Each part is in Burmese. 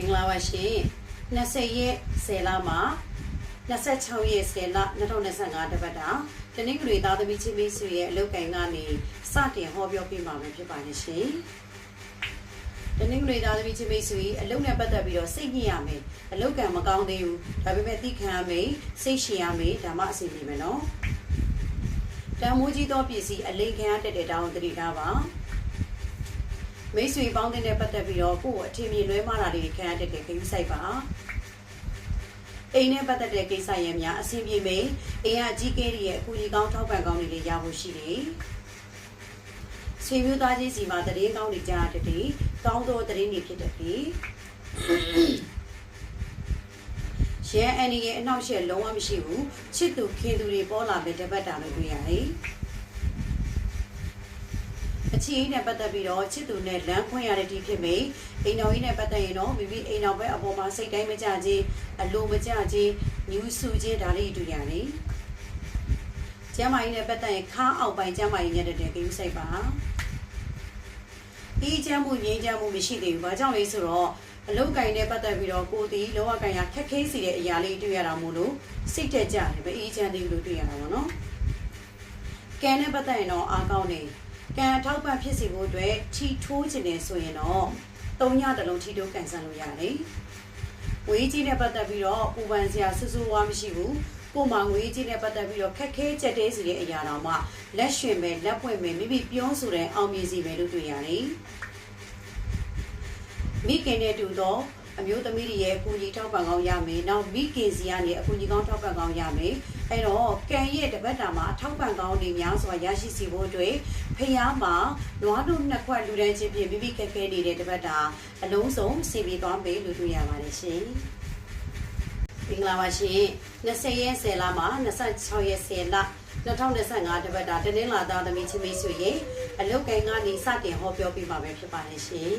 င်္ဂလာပါရှင်20ရက်10လမှာ26ရက်10လ2025တပတ်တာတနင်္ဂနွေသားသမီးချင်းမိတ်ဆွေရဲ့အလုပ်ကိုင်ကနေစတင်ဟောပြောပြမှာပဲဖြစ်ပါတယ်ရှင်တနင်္ဂနွေသားသမီးချင်းမိတ်ဆွေအလုပ်နဲ့ပတ်သက်ပြီးတော့စိတ်ညစ်ရမယ်အလုပ်ကံမကောင်းသေးဘူးဒါပေမဲ့သိခံရမယ်စိတ်ရှင်ရမယ်ဒါမှအဆင်ပြေမယ်နော်တန်မိုးကြီးသောပစ္စည်းအလိန်ခံရတတ်တဲ့တောင်းတတိထားပါ မိတ်ဆွေပေါင်းတဲ့ပတ်သက်ပြီးတော့ကိုယ့်ကိုအထင်မြင်လွဲမှားတာတွေခံရတတ်တဲ့ကိစ္စပါအိမ်နဲ့ပတ်သက်တဲ့ကိစ္စရဲ့များအဆင်ပြေမယ်အိမ်ကအကြီးကဲတွေရဲ့အကူအညီကောင်းထောက်ပံ့ကောင်းတွေလည်းရဖို့ရှိတယ်ဆွေမျိုးသားချင်းစီမှာတရင်ကောင်းတွေကြားတည်းကောင်းသောတရင်တွေဖြစ်တတ်တယ်ရန်အန်ဒီရဲ့အနောက်ရှက်လုံးဝမရှိဘူးချစ်သူခင်သူတွေပေါ်လာတဲ့တပတ်တာလို့တွေ့ရတယ် အချီးနဲ့ပတ်သက်ပြီးတော့ချစ်သူနဲ့လမ်းခွင့်ရတဲ့ဒီဖြစ်မေအိမ်တော်ကြီးနဲ့ပတ်သက်ရင်တော့မိမိအိမ်တော်ဘက်အပေါ်မှာစိတ်တိုင်းမကြခြင်းအလိုမကြခြင်းညူးဆူခြင်းဒါလေးတွေ့ရတယ်ကျမ်းမာရေးနဲ့ပတ်သက်ရင်ခါအောက်ပိုင်းကျမ်းမာရေးညက်တဲ့ကိစ္စစိတ်ပါအေးချမ်းမှုငြိမ်းချမ်းမှုမရှိသေးဘူး။ဘာကြောင့်လဲဆိုတော့အလုတ်ကင်နဲ့ပတ်သက်ပြီးတော့ကိုတီလောကကင်ရခက်ခဲစီတဲ့အရာလေးတွေ့ရတာမို့လို့စိတ်တက်ကြတယ်ပဲအေးချမ်းသေးဘူးလို့တွေ့ရတာပေါ့နော်။ကံနဲ့ပတ်သက်ရင်တော့အားကောင်းနေ ကံအထောက်ပံ့ဖြစ်စီဖို့အတွက်ထီထိုးခြင်းနေဆိုရင်တော့သုံးညတလုံးထီထိုးကန်ဆယ်လို့ရတယ်။ဝေးကြီးနဲ့ပတ်သက်ပြီးတော့ပူပန်စရာဆူဆူဝါမရှိဘူး။ကိုမငွေကြီးနဲ့ပတ်သက်ပြီးတော့ခက်ခဲကြက်တဲစီတဲ့အရာတော်မှလက်ရွှင်ပဲလက်ပွင့်ပဲမိမိပြောဆိုတဲ့အောင်မြင်စီပဲလို့တွေ့ရတယ်။မိခင်နဲ့တူသော အမျိုးသမီးတွေရဲ့အကူအညီထောက်ပံ့ကောင်းရမယ်။နောက်မိခင်စီကနေအကူအညီကောင်းထောက်ပံ့ကောင်းရမယ်။အဲ့တော့ကံရဲ့တပတ်တာမှာထောက်ပံ့ကောင်းတွေများစွာရရှိစီဖို့အတွက်ဖျားမှာနွားတို့နှစ်ခွက်လူတန်းချင်းဖြင့်မိမိခက်ခဲနေတဲ့တပတ်တာအလုံးစုံစီပြီးသွားမယ်လို့တွေ့ရပါတယ်ရှင်။မင်္ဂလာပါရှင်20ရက်10လမှာ26ရက်10လ2025တပတ်တာတနင်္လာသားသမီးချင်းမိတ်ဆွေရဲ့အလုတ်ကိုင်းကနေစတင်ဟောပြောပြမှာပဲဖြစ်ပါတယ်ရှင်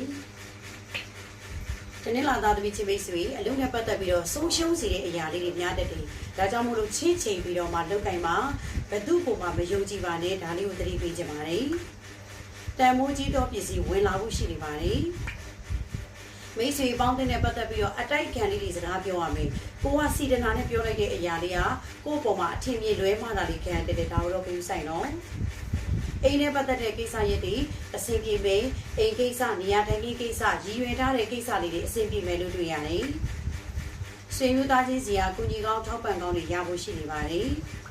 တနင်္လာသားသမီးချင်းမိတ်ဆွေအလုတ်နဲ့ပတ်သက်ပြီးတော့ဆုံးရှုံးစေတဲ့အရာလေးတွေများတတ်တယ်ဒါကြောင့်မို့လို့ချင်းချိန်ပြီးတော့မှလုတ်ကိုင်းမှာဘသူ့ကိုမှမယုံကြည်ပါနဲ့ဒါလေးကိုသတိပေးကြပါမယ်တန်မိုးကြီးသောပစ္စည်းဝင်လာဖို့ရှိနေပါတယ်မိတ်ဆွေပေါင်းတဲ့ပတ်သက်ပြီးတော့အတိုက်ခံလေးတွေစကားပြောရမယ်။ကိုကစီဒနာနဲ့ပြောလိုက်တဲ့အရာလေးကကိုယ့်ပေါ်မှာအထင်မြင်လွဲမှားတာလေးခံတဲ့တဲ့ဒါတော့ပြုဆိုင်တော့။ အိမ်နဲ့ပတ်သက်တဲ့ကိစ္စရက်တွေအဆင်ပြေမယ်။အိမ်ကိစ္စနေရာထိုင်ခင်းကိစ္စရည်ရွယ်ထားတဲ့ကိစ္စလေးတွေအဆင်ပြေမယ်လို့တွေ့ရတယ်။ဆွေမျိုးသားချင်းစီကကုညီကောင်းထောက်ပံ့ကောင်းတွေရဖို့ရှိနေပါတယ်။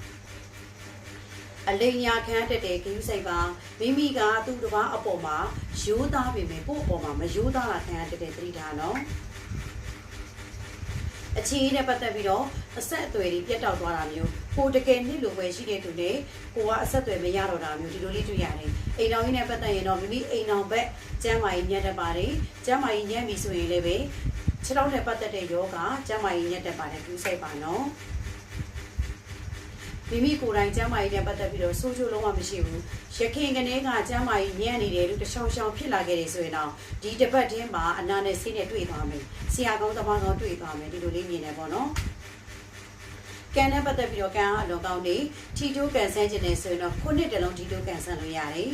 အလိညာခံတတ်တဲ့ဂိမ်းဆိုင်ပါမိမိကသူ့တစ်ပါးအပေါ်မှာရိုးသားပေမဲ့ကိုယ့်အပေါ်မှာမရိုးသားတာခံရတတ်တဲ့သတိထားနော်အခြေအနေနဲ့ပတ်သက်ပြီးတော့အဆက်အသွယ်တွေပြတ်တောက်သွားတာမျိုး ကိုတကယ်နှစ်လိုပဲရှိတဲ့သူနဲ့ကိုကအဆက်အသွယ်မရတော့တာမျိုးဒီလိုလေးတွေ့ရတယ်အိမ်တော်ကြီးနဲ့ပတ်သက်ရင်တော့မိမိအိမ်တော်ဘက်ကျမ်းမာရေးညက်တတ်ပါတယ်ကျမ်းမာရေးညက်ပြီဆိုရင်လည်းပဲခြေထောက်နဲ့ပတ်သက်တဲ့ယောဂကျမ်းမာရေးညက်တတ်ပါတယ်ကူးဆိုင်ပါနော်မိမိကိုယ်တိုင်ကျမ်းမာရေးနဲ့ပတ်သက်ပြီးတော့ဆိုးချိုးလုံးဝမရှိဘူးရခင်ကနေကကျမ်းမာရေးညံ့နေတယ်လို့တချောင်းချောင်းဖြစ်လာခဲ့တယ်ဆိုရင်တော့ဒီတစ်ပတ်တည်းမှာအနာနဲ့ဆေးနဲ့တွေ့သွားမယ်ဆရာကောင်းတမကောင်းတွေ့သွားမယ်ဒီလိုလေးမြင်နေပေါ့နော် ကံနဲ့ပတ်သက်ပြီးတော့ကံအလွန်ကောင်းနေထီတိုးကန်ဆန်းခြင်းနဲ့ဆိုရင်တော့ခုနှစ်တလုံးထီတိုးကန်ဆန်းလို့ရတယ်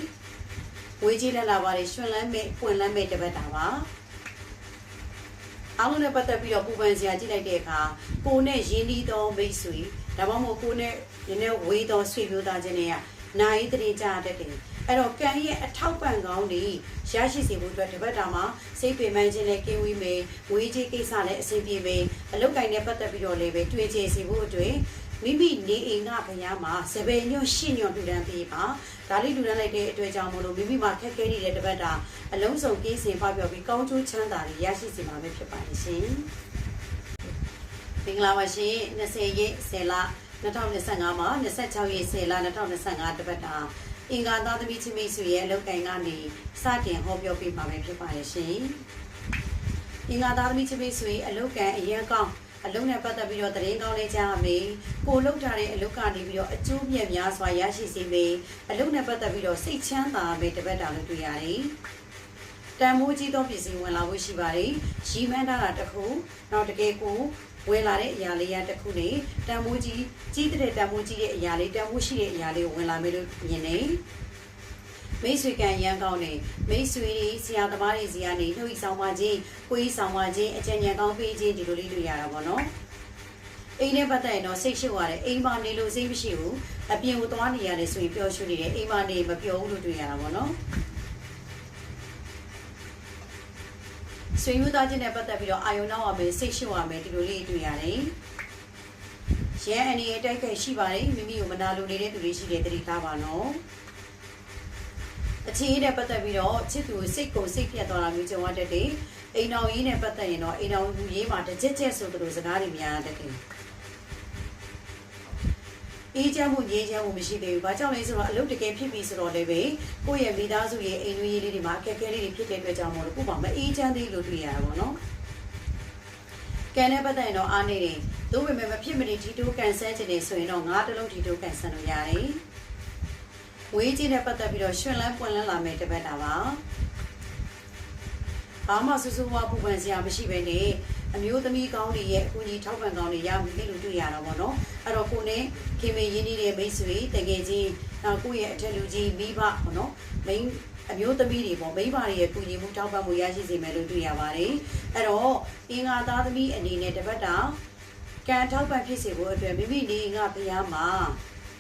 ဝေးကြီးလက်လာပါတယ်ရွှင်လန်းမဲ့ပွင့်လန်းမဲ့တစ်ပတ်တာပါအားလုံးနဲ့ပတ်သက်ပြီးတော့ပူပန်စရာကြည့်လိုက်တဲ့အခါကိုနဲ့ရင်းနှီးသောမိတ်ဆွေဒါမှမဟုတ်ကိုနဲ့နည်းနည်းဝေးသောဆွေမျိုးသားချင်းတွေက နိုင်တည်ကြတတ်တယ်အဲ့တော့ကံရဲ့အထောက်ပံ့ကောင်းတွေရရှိစေဖို့အတွက်တပတ်တာမှာစိတ်ပင်ပန်းခြင်းနဲ့ကင်းဝေးမယ်ဝေးကြီးကိစ္စနဲ့အဆင်ပြေမယ်အလုတ်ကင်နဲ့ပတ်သက်ပြီးတော့လည်းပဲတွေ့ချေစေဖို့အတွက်မိမိနေအိမ်ကဘုရားမှာစပယ်ညွန့်ရှင့်ညွန့်ထူတန်းပေးပါဒါလေးထူတန်းလိုက်တဲ့အတွက်ကြောင့်မလို့မိမိမှာခက်ခဲနေတဲ့တပတ်တာအလုံးစုံကင်းစင်ဖပြောပြီးကောင်းကျိုးချမ်းသာတွေရရှိစေမှာပဲဖြစ်ပါတယ်ရှင်မင်္ဂလာပါရှင်20ရက်10လ 2025မှာ26ရက်10လ2025တပတ်တာအင်္ဂါသားသမီးချင်းမိတ်ဆွေရဲ့အလုပ်ကိုင်ကနေစတင်ဟောပြောပေးပါမယ်ဖြစ်ပါတယ်ရှင်အင်္ဂါသားသမီးချင်းမိတ်ဆွေအလုပ်ကန်အရင်ကောင်းအလုံးနဲ့ပတ်သက်ပြီးတော့တရင်ကောင်းလေးကြားရမယ်။ကိုလှုပ်ထားတဲ့အလုပ်ကနေပြီးတော့အကျိုးမြတ်များစွာရရှိစေမယ်။အလုပ်နဲ့ပတ်သက်ပြီးတော့စိတ်ချမ်းသာမယ်တပတ်တာလို့တွေ့ရတယ်။တန်မိုးကြီးသောပစ္စည်းဝင်လာဖို့ရှိပါတယ်။ရီမန်းတာတစ်ခုနောက်တကယ်ကို ဝင်လာတဲ့အရာလေးရတစ်ခုနဲ့တန်မိုးကြီးကြီးတဲ့တန်မိုးကြီးတဲ့အရာလေးတန်မိုးရှိတဲ့အရာလေးကိုဝင်လာမယ်လို့မြင်နေမိတ်ဆွေကံရန်ကောင်းနေမိတ်ဆွေတွေဆရာသမားတွေစီကနေနှုတ်ဤဆောင်ပါခြင်းကိုယ်ဤဆောင်ပါခြင်းအကြံဉာဏ်ကောင်းပေးခြင်းဒီလိုလေးတွေ့ရတာပေါ့နော်အိမ်နဲ့ပတ်သက်ရင်တော့စိတ်ရှုပ်ရတယ်အိမ်မှာနေလို့စိတ်မရှိဘူးအပြင်ကိုသွားနေရတယ်ဆိုရင်ပျော်ရွှင်နေတယ်အိမ်မှာနေမပျော်ဘူးလို့တွေ့ရတာပေါ့နော် ဆွေမျိုးသားချင်းနဲ့ပတ်သက်ပြီးတော့အာယုံနောက်ရမယ်စိတ်ရှုပ်ရမယ်ဒီလိုလေးတွေ့ရတယ်ရန်အနေနဲ့တိုက်ခိုက်ရှိပါတယ်မိမိကိုမနာလိုနေတဲ့သူတွေရှိတယ်တတိထားပါနော်အခြေအနေနဲ့ပတ်သက်ပြီးတော့ချစ်သူစိတ်ကိုစိတ်ပြတ်သွားတာမျိုးကြုံရတတ်တယ်အိမ်တော်ကြီးနဲ့ပတ်သက်ရင်တော့အိမ်တော်ကြီးမှာတစ်ချက်ချက်ဆိုသလိုစကားတွေများရတတ်တယ် အေးချမ်းမှုငြိမ်းချမ်းမှုမရှိသေးဘူး။ဘာကြောင့်လဲဆိုတော့အလုပ်တကယ်ဖြစ်ပြီဆိုတော့လည်းပဲကိုယ့်ရဲ့မိသားစုရဲ့အိမ်တွင်းရေးလေးတွေမှာအခက်အခဲလေးတွေဖြစ်တဲ့အတွက်ကြောင့်မို့လို့ကို့မှာမအေးချမ်းသေးလို့တွေ့ရတာပေါ့နော်။ကံနဲ့ပတ်သက်ရင်တော့အားနေတယ်။သို့ပေမဲ့မဖြစ်မနေဒီတိုးကန်ဆယ်ခြင်းနေဆိုရင်တော့ငါးတလုံးဒီတိုးကန်ဆယ်လို့ရတယ်။ဝေးကြီးနဲ့ပတ်သက်ပြီးတော့ရှင်လန်းပွင့်လန်းလာမယ်တပတ်တာပါ။ဘာမှစူးစူးဝါပူပန်စရာမရှိပဲနဲ့အမျိုးသမီးကောင်းတွေရဲ့အကူအညီထောက်ပံ့ကောင်းတွေရပြီလို့တွေ့ရတာပေါ့နော် အဲ့တော့ကိုနဲ့ခင်မင်းရင်းနှီးတဲ့မိတ်ဆွေတကယ်ချင်းနောက်ကိုယ့်ရဲ့အထက်လူကြီးမိဘပေါ့နော်မိန်းအမျိုးသမီးတွေပေါ့မိဘတွေရဲ့ကူညီမှုထောက်ပံ့မှုရရှိစေမယ်လို့တွေ့ရပါတယ်အဲ့တော့အင်္ဂါသားသမီးအနေနဲ့တပတ်တာကံထောက်ပံ့ဖြစ်စေဖို့အတွက်မိမိနေငါဖျားမှာ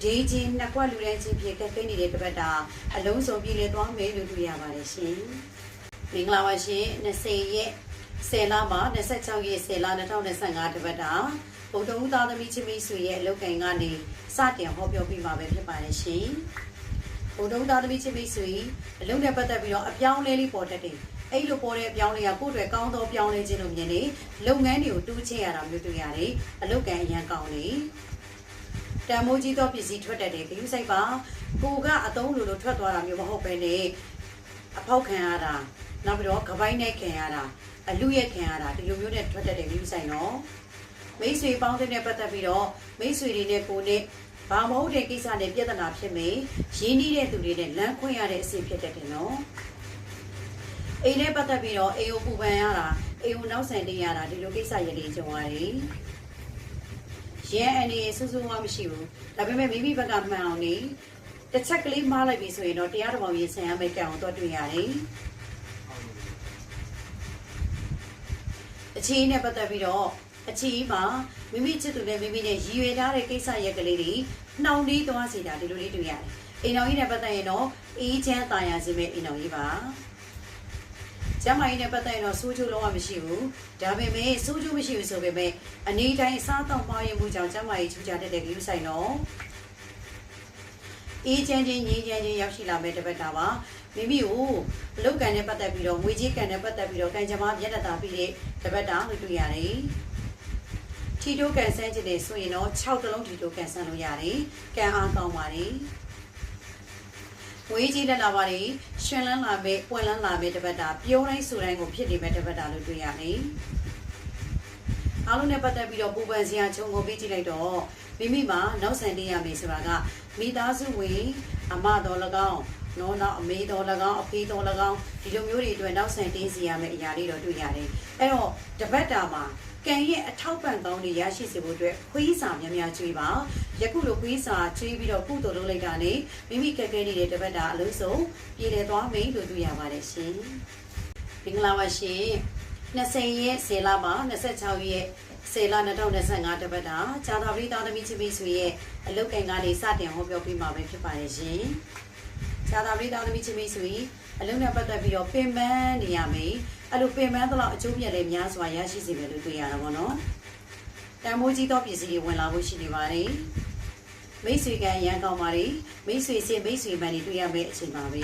ဒေးချင်းနှစ်ခွက်လူတန်းချင်းဖြစ်ကက်ကိနေတဲ့တပတ်တာအလုံးစုံပြည်လည်သွားမယ်လို့တွေ့ရပါတယ်ရှင်မင်္ဂလာပါရှင်20ရက်10လမှာ26ရက်10လ2025တပတ်တာ ဗုဒ္ဓဦးသားသမီးချင်းမိတ်ဆွေရဲ့အလုပ်ကိုင်ကနေစတင်ဟောပြောပြမှာပဲဖြစ်ပါတယ်ရှင်ဗုဒ္ဓဦးသားသမီးချင်းမိတ်ဆွေအလုပ်နဲ့ပတ်သက်ပြီးတော့အပြောင်းလဲလေးပေါ်တတ်တယ်အဲ့လိုပေါ်တဲ့အပြောင်းလဲကကိုယ့်အတွက်ကောင်းသောပြောင်းလဲခြင်းလို့မြင်နေလုပ်ငန်းတွေကိုတူးချင်ရတာမျိုးတွေ့ရတယ်အလုပ်ကန်အရန်ကောင်းနေတန်မိုးကြီးသောပစ္စည်းထွက်တတ်တယ်ဂရုစိုက်ပါကိုကအသုံးလိုလိုထွက်သွားတာမျိုးမဟုတ်ပဲနဲ့အဖောက်ခံရတာနောက်ပြီးတော့ကပိုင်းနဲ့ခံရတာအလူရဲ့ခံရတာဒီလိုမျိုးနဲ့ထွက်တတ်တယ်ဂရုစိုက်နော် မိတ်ဆွေပေါင်းတဲ့ပတ်သက်ပြီးတော့မိတ်ဆွေတွေနဲ့ကိုနဲ့ဘာမဟုတ်တဲ့ကိစ္စနဲ့ပြဿနာဖြစ်မယ်ရင်းနှီးတဲ့သူတွေနဲ့လမ်းခွင့်ရတဲ့အစီဖြစ်တတ်တယ်နော်အိမ်နဲ့ပတ်သက်ပြီးတော့အေယိုပူပန်ရတာအေယိုနောက်ဆန်တင်ရတာဒီလိုကိစ္စရလေးကြုံရတယ်ရဲအနေဆူဆူဝါမရှိဘူးဒါပေမဲ့မိမိဘက်ကမှန်အောင်နေတစ်ချက်ကလေးမှားလိုက်ပြီဆိုရင်တော့တရားတော်ဘောင်ရင်ဆန်ရမယ့်ကံအောင်တော့တွေ့ရတယ်အချင်းနဲ့ပတ်သက်ပြီးတော့ အချင်းမှာမိမိချစ်သူနဲ့မိမိနဲ့ရည်ရွယ်ထားတဲ့ကိစ္စရက်ကလေးတွေနှောင့်နှေးသွားစေတာဒီလိုလေးတွေ့ရတယ်အိမ်တော်ကြီးနဲ့ပတ်သက်ရင်တော့အေးချမ်းတာယာစေမယ့်အိမ်တော်ကြီးပါကျမကြီးနဲ့ပတ်သက်ရင်တော့စိုးချိုးလုံးဝမရှိဘူးဒါပေမဲ့စိုးချိုးမရှိဘူးဆိုပေမဲ့အနေတိုင်းအစားတောက်ပါရင်မှုကြောင့်ကျမကြီးချူချတဲ့တဲ့ကလေးဆိုင်တော့အေးချမ်းချင်းငြိမ်းချမ်းချင်းရောက်ရှိလာမယ့်တပတ်တာပါမိမိကိုအလုတ်ကန်နဲ့ပတ်သက်ပြီးတော့ငွေကြေးကန်နဲ့ပတ်သက်ပြီးတော့ကံကြမ္မာမျက်နှာသာပြီးတဲ့တပတ်တာလို့တွေ့ရတယ် ထီတိုးကန်ဆန်းခြင်းနဲ့ဆိုရင်တော့6တလုံးထီတိုးကန်ဆန်းလို့ရတယ်ကံအားကောင်းပါတယ်ဝေးကြီးလက်လာပါလေရှင်လန်းလာပဲပွင့်လန်းလာပဲတပတ်တာပြုံးတိုင်းဆိုတိုင်းကိုဖြစ်နေမဲ့တပတ်တာလို့တွေ့ရတယ်အားလုံးနဲ့ပတ်သက်ပြီးတော့ပူပန်စရာခြုံငုံပေးကြည့်လိုက်တော့မိမိမှာနောက်ဆန်တင်ရမယ်ဆိုတာကမိသားစုဝင်အမတော်၎င်းနော်နောက်အမေတော်၎င်းအဖေတော်၎င်းဒီလိုမျိုးတွေအတွက်နောက်ဆန်တင်းစီရမယ့်အရာလေးတော့တွေ့ရတယ်အဲ့တော့တပတ်တာမှာ ကံရဲ့အထောက်ပံ့ကောင်းတွေရရှိစေဖို့အတွက်ခွေးစာများများကျွေးပါယခုလိုခွေးစာကျွေးပြီးတော့ကုသိုလ်လုပ်လိုက်တာနဲ့မိမိကဲကဲနေတဲ့တပတ်တာအလုံးစုံပြည်တယ်သွားမယ်လို့တွေ့ရပါတယ်ရှင်မင်္ဂလာပါရှင်20ရက်10လမှာ26ရက်စေလာ2025တပတ်တာဇာတာပရိသသမီးချင်းမိတ်ဆွေရဲ့အလုတ်ကင်ကနေစတင်ဟောပြောပြမှာပဲဖြစ်ပါတယ်ရှင်။ ဇာတာပရိသသမီးချင်းမိတ်ဆွေအလုတ်နဲ့ပတ်သက်ပြီးတော့ပင်ပန်းနေရမယ်။အဲ့လိုပင်ပန်းတော့အကျိုးပြည့်လေးများစွာရရှိစေမယ်လို့တွေ့ရတာပေါ့နော်။တန်မိုးကြီးသောပစ္စည်းတွေဝင်လာဖို့ရှိနေပါတယ်။မိတ်ဆွေကရန်ကောင်းပါလေ။မိတ်ဆွေစင်မိတ်ဆွေမှန်တွေတွေ့ရမယ့်အချိန်ပါပဲ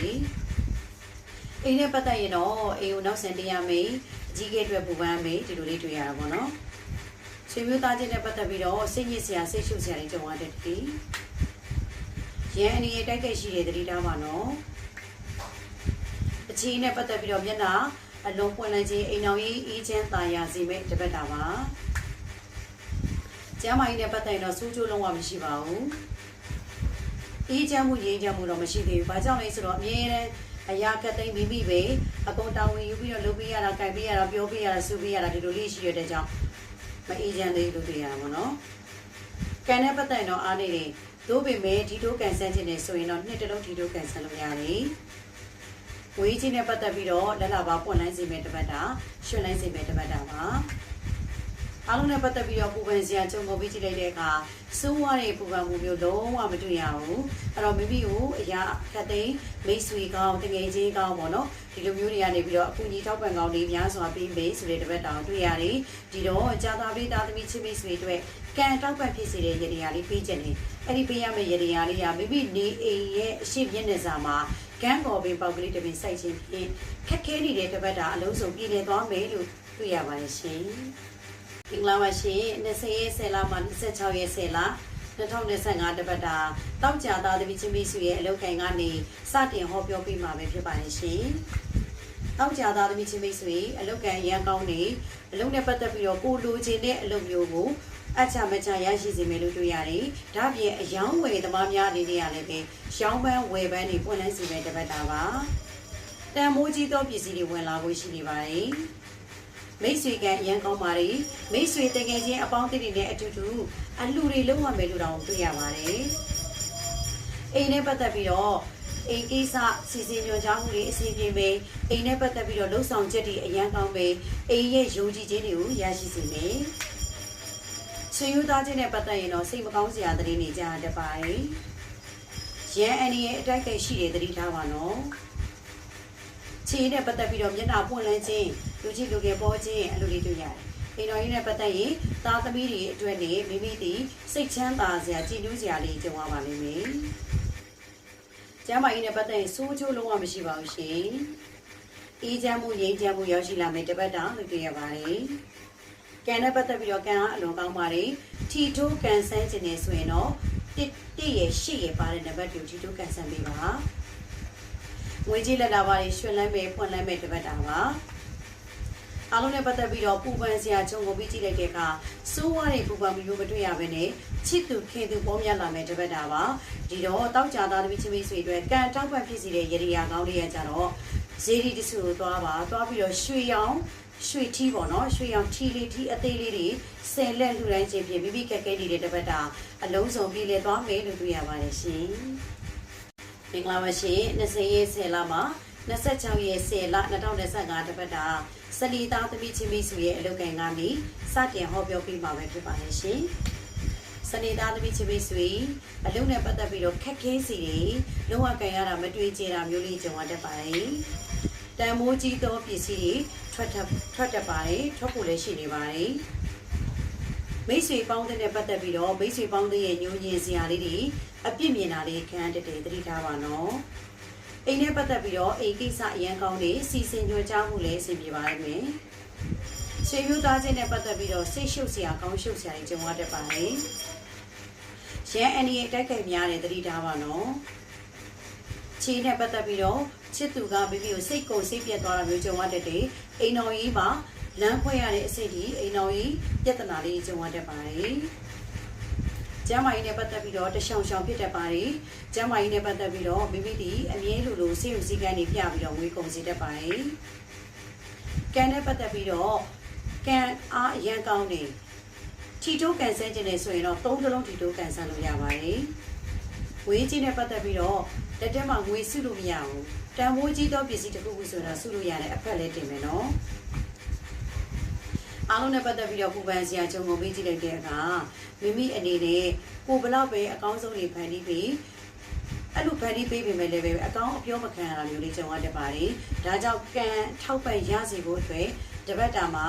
။အိမ်နဲ့ပတ်သက်ရင်တော့အိမ်ကိုနောက်ဆန်တင်ရမယ်။အကြီးကဲအတွက်ပူပန်းမယ်ဒီလိုလေးတွေ့ရတာပေါ့နော်။ဆွေမျိုးသားချင်းနဲ့ပတ်သက်ပြီးတော့စိတ်ညစ်စရာစိတ်ရှုစရာတွေကြုံရတဲ့တည်း ရန်အနေနဲ့တိုက်ခိုက်ရှိတဲ့တတိထားပါနော်အချင်းနဲ့ပတ်သက်ပြီးတော့မျက်နှာအလုံးပွင့်လန်းခြင်းအိမ်အောင်ရေးအေးချမ်းသာယာစေမဲ့တပတ်တာပါကျမ်းမာရေးနဲ့ပတ်သက်ရင်တော့စူးကျိုးလုံးဝမရှိပါဘူးအေးချမ်းမှုရင်းချမ်းမှုတော့မရှိသေးဘူးဘာကြောင့်လဲဆိုတော့အမြဲတမ်းအရာကတိန်မိမိပဲအကုန်တောင်းဝင်ယူပြီးတော့လုပ်ပေးရတာ၊ကြိုက်ပေးရတာ၊ပြောပေးရတာ၊စူပေးရတာဒီလိုလေးရှိရတဲ့ကြောင့်မအေးချမ်းသေးလို့တွေ့ရတာပေါ့နော်။ကန်နဲ့ပတ်သက်ရင်တော့အားနေတယ်။ သို့ပေမဲ့ဒီတိုးကန်ဆန်းခြင်းနဲ့ဆိုရင်တော့နှစ်တလုံးဒီတိုးကန်ဆန်းလို့ရတယ်ဝေးကြီးနဲ့ပတ်သက်ပြီးတော့လက်လာပါပွင့်လိုင်းစီမဲ့တပတ်တာရွှင်လိုင်းစီမဲ့တပတ်တာပါအားလုံးနဲ့ပတ်သက်ပြီးတော့ပူပန်စရာကြုံကုန်ပြီးကြည့်လိုက်တဲ့အခါစိုးဝါးတဲ့ပူပန်မှုမျိုးလုံးဝမတွေ့ရဘူးအဲ့တော့မိမိကိုအရာခက်သိမ်းမိတ်ဆွေကောင်းတငယ်ချင်းကောင်းပေါ့နော်ဒီလိုမျိုးတွေကနေပြီးတော့အကူကြီးထောက်ပံ့ကောင်းတွေများစွာပေးမေးဆိုတဲ့တပတ်တောင်တွေ့ရတယ်ဒီတော့ကြာသာပရိသားသမီးချင်းမိတ်ဆွေတို့ကံထောက်ပံ့ဖြစ်စေတဲ့ရတရားလေးပေးခြင်းနေ အဲ့ဒီပေးရမယ့်ရတရားလေးကမိမိနေအိမ်ရဲ့အရှိမျက်နှာစာမှာကံပေါ်ပင်ပေါက်ကလေးတစ်ပင်စိုက်ခြင်းဖြင့်ခက်ခဲနေတဲ့တပတ်တာအလုံးစုံပြည်နေသွားမယ်လို့တွေ့ရပါတယ်ရှင်။မင်္ဂလာပါရှင်20ရက်10လမှ26ရက်10လ2025တပတ်တာတောက်ကြသားသမီးချင်းမိစုရဲ့အလုပ်ကိုင်ကနေစတင်ဟောပြောပေးမှာပဲဖြစ်ပါတယ်ရှင်။တောက်ကြသားသမီးချင်းမိစုရဲ့အလုပ်ကိုင်ရန်ကောင်းနေအလုပ်နဲ့ပတ်သက်ပြီးတော့ကိုလိုချင်တဲ့အလုပ်မျိုးကို အချမချရရှိစေမယ်လို့တွေ့ရတယ်။ဒါပြင်အယောင်းဝယ်သမားများအနေနဲ့ရလည်းပဲရောင်းပန်းဝယ်ပန်းတွေပွင့်လန်းစီမယ်တပတ်တာပါ။တန်မိုးကြီးသောပစ္စည်းတွေဝင်လာဖို့ရှိနေပါတယ်။မိတ်ဆွေကရန်ကောင်းပါလေမိတ်ဆွေတကယ်ချင်းအပေါင်းအသင်းတွေနဲ့အတူတူအလှူတွေလုံးဝမယ်လို့တောင်တွေ့ရပါတယ်။အိမ်နဲ့ပတ်သက်ပြီးတော့အိမ်ကိစ္စစီစဉ်ညွှန်ကြားမှုတွေအစီအပြေပဲအိမ်နဲ့ပတ်သက်ပြီးတော့လှုပ်ဆောင်ချက်တွေအရန်ကောင်းပဲအိမ်ရဲ့ယုံကြည်ခြင်းတွေကိုရရှိစေမယ်။ ဆွေယူသားချင်းနဲ့ပတ်သက်ရင်တော့စိတ်မကောင်းစရာသတင်းတွေကြားတတ်ပါတယ်။ရန်အန်ရဲ့အတိုက်ခိုက်ရှိတဲ့သတိထားပါနော်။ခြေနဲ့ပတ်သက်ပြီးတော့မျက်နှာပွင့်လန်းခြင်းလူကြီးလူငယ်ပေါ်ခြင်းအလိုလေးတွေ့ရတယ်။အိမ်တော်ကြီးနဲ့ပတ်သက်ရင်သားသမီးတွေအတွက်နေမိမိဒီစိတ်ချမ်းသာစရာကြည်နူးစရာလေးကြုံရပါလိမ့်မယ်။ကျမ်းမာရေးနဲ့ပတ်သက်ရင်စိုးချိုးလုံးဝမရှိပါဘူးရှင်။အေးချမ်းမှုငြိမ်းချမ်းမှုရောက်ရှိလာမယ်တပတ်တာလို့တွေ့ရပါတယ်။ ကံနဲ့ပတ်သက်ပြီးတော့ကံကအလွန်ကောင်းပါတယ်။ထီထိုးကံဆန်းခြင်းနေဆိုရင်တော့တစ်တစ်ရဲ့ရှစ်ရဲ့ပါတဲ့နံပါတ်ကိုထီထိုးကံဆန်းပေးပါ။ငွေကြီးလက်လာပါရွှေလန်းမယ်ဖွင့်လန်းမယ်တပတ်တာပါ။အားလုံးနဲ့ပတ်သက်ပြီးတော့ပူပန်စရာခြုံကိုပြီးကြည့်လိုက်တဲ့အခါစိုးဝါးတဲ့ပူပန်မျိုးမတွေ့ရဘဲနဲ့ချစ်သူခင်သူပေါများလာမယ်တပတ်တာပါဒီတော့တောက်ကြသားသမီးချင်းမိတ်ဆွေအတွက်ကံတောက်ပတ်ဖြစ်စီတဲ့ရေရာကောင်းလေးရကြတော့ဇေဒီတဆူကိုသွားပါသွားပြီးတော့ရွှေရောင် ရွှေထီးပေါ့နော်ရွှေရောင်ထီလေးထီးအသေးလေးတွေဆယ်လက်လှူတိုင်းချင်းဖြင့်မိမိကက်ခဲနေတဲ့တပတ်တာအလုံးစုံပြီးလေသွားမယ်လို့တွေ့ရပါတယ်ရှင်မင်္ဂလာပါရှင်20ရက်10လမှာ26ရက်10လ2025တပတ်တာစလီသားသမီးချင်းမိစုရဲ့အလုပ်ကိုင်ကနေစတင်ဟောပြောပြမှာပဲဖြစ်ပါတယ်ရှင်။စနေသားသမီးချင်းမိစုအလုပ်နဲ့ပတ်သက်ပြီးတော့ခက်ခဲစီတွေလုံးဝကြံရတာမတွေ့ကြတာမျိုးလေးကြုံရတတ်ပါတယ်။တန်မိုးကြီးသောပစ္စည်းတွေ ထွက်ထွက်တတ်ပါတယ်ထွက်ဖို့လည်းရှိနေပါတယ်။မိတ်ဆွေပေါင်းတဲ့နဲ့ပတ်သက်ပြီးတော့မိတ်ဆွေပေါင်းတဲ့ရဲ့ညိုညင်စရာလေးတွေအပြစ်မြင်တာလေးခံတတ်တယ်သတိထားပါနော်။အိမ်နဲ့ပတ်သက်ပြီးတော့အိမ်ကိစ္စအရန်ကောင်းနေစီစဉ်ကြွကြားမှုလည်းအဆင်ပြေပါလိမ့်မယ်။ဆွေမျိုးသားချင်းနဲ့ပတ်သက်ပြီးတော့စိတ်ရှုပ်စရာကောင်းရှုပ်စရာတွေကြုံရတတ်ပါလေ။ရန်အန်ဒီရဲ့တိုက်ခိုက်များတဲ့သတိထားပါနော်။ခြေနဲ့ပတ်သက်ပြီးတော့ ချစ်သူကမိမိကိုစိတ်ကုန်စိတ်ပြတ်သွားတာမျိုးကြုံရတတ်တယ်။အိမ်တော်ကြီးမှာလမ်းခွဲရတဲ့အစိတ်ဒီအိမ်တော်ကြီးပြဿနာလေးကြုံရတတ်ပါလေ။ကျမ်းမာရေးနဲ့ပတ်သက်ပြီးတော့တရှောင်ရှောင်ဖြစ်တတ်ပါတယ်။ကျမ်းမာရေးနဲ့ပတ်သက်ပြီးတော့မိမိဒီအမြဲလိုလိုစိတ်ယူစည်းကမ်းတွေပြပြီးတော့ငွေကုန်စေတတ်ပါတယ်။ကံနဲ့ပတ်သက်ပြီးတော့ကံအားအရန်ကောင်းနေထီတိုးကန်ဆန်းခြင်းနဲ့ဆိုရင်တော့သုံးသလုံးထီတိုးကန်ဆန်းလို့ရပါတယ်။ဝေးကြီးနဲ့ပတ်သက်ပြီးတော့လက်ထဲမှာငွေစုလို့မရဘူး။ တန်ဖိုးကြီးသောပစ္စည်းတစ်ခုခုဆိုတော့စုလို့ရတယ်အဖက်လည်းတင်မယ်နော်။အားလုံးနဲ့ပတ်သက်ပြီးတော့ပူပန်စရာကြုံကုန်ပေးကြည့်လိုက်တဲ့အခါမိမိအနေနဲ့ကိုဘလောက်ပဲအကောင်းဆုံးနေဖန်တီးပြီးအဲ့လိုဖန်တီးပေးပေမဲ့လည်းပဲအကောင်းအပြောမခံရတာမျိုးလေးကြုံရတတ်ပါတယ်။ဒါကြောင့်ကံထောက်ပံ့ရစီဖို့အတွက်တပတ်တာမှာ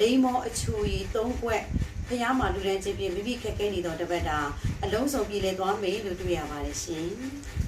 လိမ္မောအချူရီ၃ခွက်ဖျားမှာလူတန်းချင်းပြမိမိခက်ခဲနေတော့တပတ်တာအလုံးစုံပြည်လဲသွားမယ်လို့တွေ့ရပါတယ်ရှင်။